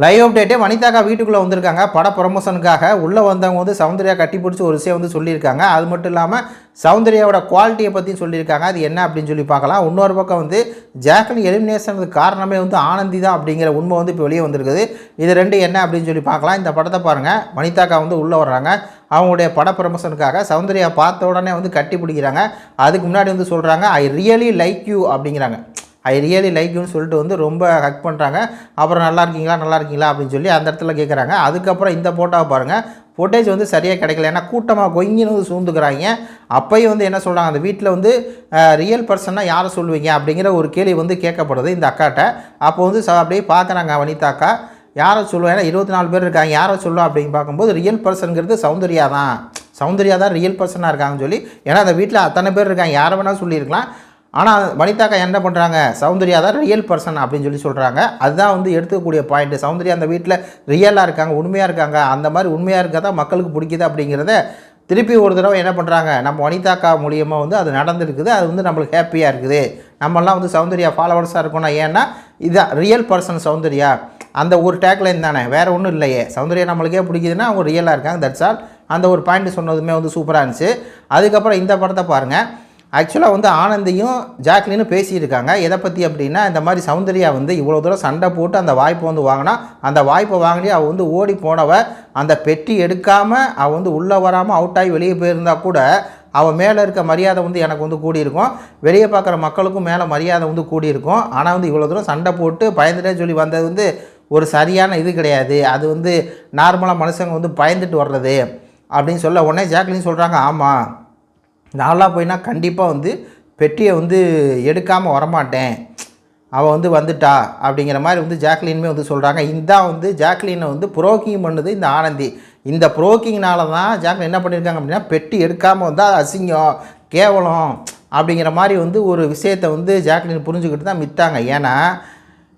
Live அப்டேட்டே வனிதாக்கா வீட்டுக்குள்ளே வந்திருக்காங்க. பட ப்ரமோஷனுக்காக உள்ளே வந்தவங்க வந்து சௌந்தர்யா கட்டி பிடிச்சி ஒரு விஷயம் வந்து சொல்லியிருக்காங்க. அது மட்டும் இல்லாமல் சௌந்தர்யாவோட குவாலிட்டியை பற்றி சொல்லியிருக்காங்க. அது என்ன அப்படின்னு சொல்லி பார்க்கலாம். இன்னொரு பக்கம் வந்து ஜாக்லின் எலிமினேஷனுக்கு காரணமே வந்து ஆனந்தி தான் அப்படிங்கிற உண்மை வந்து இப்போ வெளியே வந்திருக்குது. இது ரெண்டு என்ன அப்படின்னு சொல்லி பார்க்கலாம். இந்த படத்தை பாருங்கள் வனிதாக்கா வந்து உள்ளே வர்றாங்க. அவங்களுடைய பட ப்ரமோஷனுக்காக சௌந்தர்யா பார்த்த உடனே வந்து கட்டி பிடிக்கிறாங்க. அதுக்கு முன்னாடி வந்து சொல்கிறாங்க ஐ ரியலி லைக் யூ அப்படிங்கிறாங்க. ஐ ரியலி லைக் யூன்னு சொல்லிட்டு வந்து ரொம்ப ஹக் பண்ணுறாங்க அப்புறம் நல்லா இருக்கீங்களா? நல்லா இருக்கீங்களா? அப்படின்னு சொல்லி அந்த இடத்துல கேட்குறாங்க அதுக்கப்புறம் இந்த ஃபோட்டோவை பாருங்கள் ஃபுட்டேஜ் வந்து சரியாக கிடைக்கல. ஏன்னா கூட்டமாக கொங்கின்னு வந்து சூழ்ந்துக்கிறாங்க. அப்பையும் வந்து என்ன சொல்கிறாங்க அந்த வீட்டில் வந்து ரியல் பர்சனாக யாரை சொல்லுவீங்க? அப்படிங்கிற ஒரு கேள்வி வந்து கேட்கப்படுது இந்த அக்காட்ட. அப்போ வந்து ச அப்படியே பார்க்குறாங்க வனிதாக்கா யாரை சொல்லுவேன் ஏன்னா இருபத்தி நாலு பேர் இருக்காங்க. யாரை சொல்லுவா? அப்படின்னு பார்க்கும்போது ரியல் பர்சனுங்கிறது சௌந்தர்யா தான். சௌந்தர்யா தான் ரியல் பர்சனாக இருக்காங்கன்னு சொல்லி. ஏன்னா அந்த வீட்டில் அத்தனை பேர் இருக்காங்க. யாரை வேணால் சொல்லியிருக்கலாம். ஆனால் வனிதாக்கா என்ன பண்ணுறாங்க சௌந்தர்யா தான் ரியல் பர்சன் அப்படின்னு சொல்லி சொல்கிறாங்க அதுதான் வந்து எடுத்துக்கக்கூடிய பாயிண்ட்டு சௌந்தர்யா அந்த வீட்டில் ரியலாக இருக்காங்க உண்மையாக இருக்காங்க. அந்த மாதிரி உண்மையாக இருக்க தான் மக்களுக்கு பிடிக்குது அப்படிங்கிறத திருப்பி ஒரு தடவை என்ன பண்ணுறாங்க நம்ம வனிதாக்கா மூலியமாக வந்து அது நடந்திருக்குது. அது வந்து நம்மளுக்கு ஹாப்பியாக இருக்குது. நம்மெல்லாம் வந்து சௌந்தர்யா ஃபாலோவர்ஸாக இருக்கணும் ஏன்னா இதுதான் ரியல் பர்சன் சௌந்தர்யா. அந்த ஒரு டேக்லைன் தானே. வேறு ஒன்றும் இல்லையே. சௌந்தர்யா நம்மளுக்கே பிடிக்குதுன்னா அவங்க ரியலாக இருக்காங்க. தட்ஸ் ஆல் அந்த ஒரு பாயிண்ட் சொன்னதுமே வந்து சூப்பராக இருந்துச்சு. அதுக்கப்புறம் இந்த படத்தை பாருங்கள் ஆக்சுவலாக வந்து ஆனந்தியும் ஜாக்லினும் பேசியிருக்காங்க. எதை பற்றி அப்படின்னா இந்த மாதிரி சௌந்தர்யா வந்து இவ்வளோ தூரம் சண்டை போட்டு அந்த வாய்ப்பை வந்து வாங்கினா அந்த வாய்ப்பை வாங்கி அவள் வந்து ஓடி போனவ அந்த பெட்டி எடுக்காமல் அவள் வந்து உள்ளே வராமல் அவுட் ஆகி வெளியே போயிருந்தா கூட அவள் மேலே இருக்க மரியாதை வந்து எனக்கு வந்து கூடியிருக்கும். வெளியே பார்க்குற மக்களுக்கும் மேலே மரியாதை வந்து கூடியிருக்கும். ஆனால் வந்து இவ்வளோ தூரம் சண்டை போட்டு பயந்துட்டே சொல்லி வந்தது வந்து ஒரு சரியான இது கிடையாது. அது வந்து நார்மலாக மனுஷங்க வந்து பயந்துட்டு வர்றது அப்படின்னு சொல்ல உடனே ஜாக்லின் சொல்கிறாங்க ஆமாம் நான்லாம் போயினா கண்டிப்பாக வந்து பெட்டியை வந்து எடுக்காமல் வரமாட்டேன். அவள் வந்து வந்துட்டா அப்படிங்கிற மாதிரி வந்து ஜாக்லினுமே வந்து சொல்கிறாங்க இந்த வந்து ஜாக்லினை வந்து புரோக்கிங் பண்ணுது இந்த ஆனந்தி. இந்த புரோக்கிங்னால தான் ஜாக்லின் என்ன பண்ணியிருக்காங்க அப்படின்னா பெட்டி எடுக்காமல் வந்தால் அசிங்கம் கேவலம் அப்படிங்கிற மாதிரி வந்து ஒரு விஷயத்தை வந்து ஜாக்லின் புரிஞ்சுக்கிட்டு தான் மித்தாங்க. ஏன்னா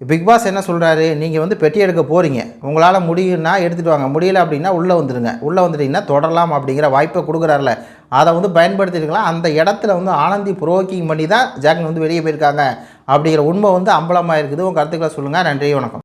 பிக் பாஸ் என்ன சொல்கிறாரு நீங்கள் வந்து பெட்டி எடுக்க போகிறீங்க உங்களால் முடியும்னா எடுத்துகிட்டு வாங்க. முடியல அப்படின்னா உள்ளே வந்துடுங்க உள்ளே வந்துட்டிங்கன்னா தொடரலாம் அப்படிங்கிற வாய்ப்பை கொடுக்குறாருல. அதை வந்து பயன்படுத்திருக்கலாம் அந்த இடத்துல வந்து ஆனந்தி புரோக்கிங் பண்ணி தான் ஜாக்லின் வந்து வெளியே போயிருக்காங்க. அப்படிங்கிற உண்மை வந்து அம்பலமாக இருக்குது உங்கள் கருத்துக்களை சொல்லுங்கள் நன்றி வணக்கம்.